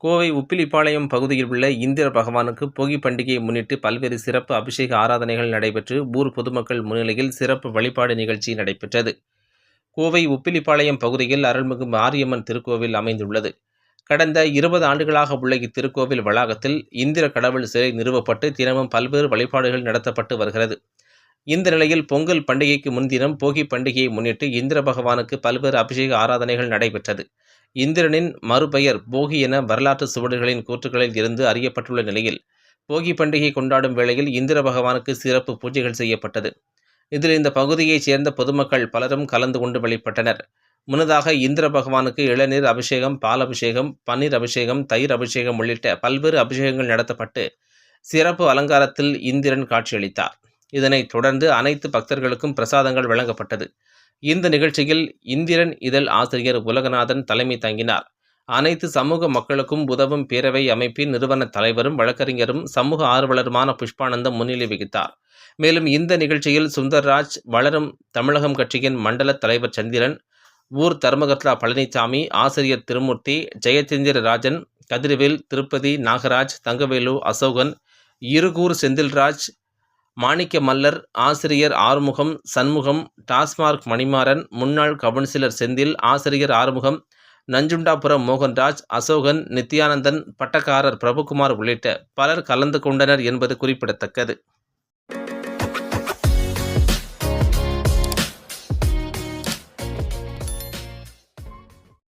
கோவை உப்பிலிப்பாளையம் பகுதியில் உள்ள இந்திர பகவானுக்கு போகி பண்டிகையை முன்னிட்டு பல்வேறு சிறப்பு அபிஷேக ஆராதனைகள் நடைபெற்று ஊர் பொதுமக்கள் முன்னிலையில் சிறப்பு வழிபாடு நிகழ்ச்சி நடைபெற்றது. கோவை உப்பிலிப்பாளையம் பகுதியில் அருள்மிகு மாரியம்மன் திருக்கோவில் அமைந்துள்ளது. கடந்த இருபது ஆண்டுகளாக உள்ள இத்திருக்கோவில் வளாகத்தில் இந்திர கடவுள் சிலை நிறுவப்பட்டு தினமும் பல்வேறு வழிபாடுகள் நடத்தப்பட்டு வருகிறது. இந்த நிலையில் பொங்கல் பண்டிகைக்கு முன்தினம் போகி பண்டிகையை முன்னிட்டு இந்திர பகவானுக்கு பல்வேறு அபிஷேக ஆராதனைகள் நடைபெற்றது. இந்திரனின் மறுபெயர் போகி என வரலாற்று சுவடுகளின் கூற்றுகளில் இருந்து அறியப்பட்டுள்ள நிலையில் போகி பண்டிகை கொண்டாடும் வேளையில் இந்திர பகவானுக்கு சிறப்பு பூஜைகள் செய்யப்பட்டது. இதில் இந்த பகுதியைச் சேர்ந்த பொதுமக்கள் பலரும் கலந்து கொண்டு வழிபட்டனர். முன்னதாக இந்திர பகவானுக்கு இளநீர் அபிஷேகம் பால் அபிஷேகம் பன்னீர் அபிஷேகம் தயிர் அபிஷேகம் உள்ளிட்ட பல்வேறு அபிஷேகங்கள் நடத்தப்பட்டு சிறப்பு அலங்காரத்தில் இந்திரன் காட்சியளித்தார். இதனைத் தொடர்ந்து அனைத்து பக்தர்களுக்கும் பிரசாதங்கள் வழங்கப்பட்டது. இந்த நிகழ்ச்சியில் இந்திரன் இதழ் ஆசிரியர் உலகநாதன் தலைமை தங்கினார். அனைத்து சமூக மக்களுக்கும் உதவும் பேரவை அமைப்பின் நிறுவன தலைவரும் வழக்கறிஞரும் சமூக ஆர்வலருமான புஷ்பானந்தம் முன்னிலை வகித்தார். மேலும் இந்த நிகழ்ச்சியில் சுந்தர்ராஜ் வளரும் தமிழகம் கட்சியின் மண்டல தலைவர் சந்திரன் ஊர் தர்மகர்த்தா பழனிசாமி ஆசிரியர் திருமூர்த்தி ஜெயச்சந்திர ராஜன் கதிர்வேல் திருப்பதி நாகராஜ் தங்கவேலு அசோகன் இருகூர் செந்தில்ராஜ் மாணிக்க மல்லர் ஆசிரியர் ஆறுமுகம் சண்முகம் டாஸ்மார்க் மணிமாறன் முன்னாள் கவுன்சிலர் செந்தில் ஆசிரியர் ஆறுமுகம் நஞ்சுண்டாபுரம் மோகன்ராஜ் அசோகன் நித்யானந்தன் பட்டக்காரர் பிரபுகுமார் உள்ளிட்ட பலர் கலந்து கொண்டனர் என்பது குறிப்பிடத்தக்கது.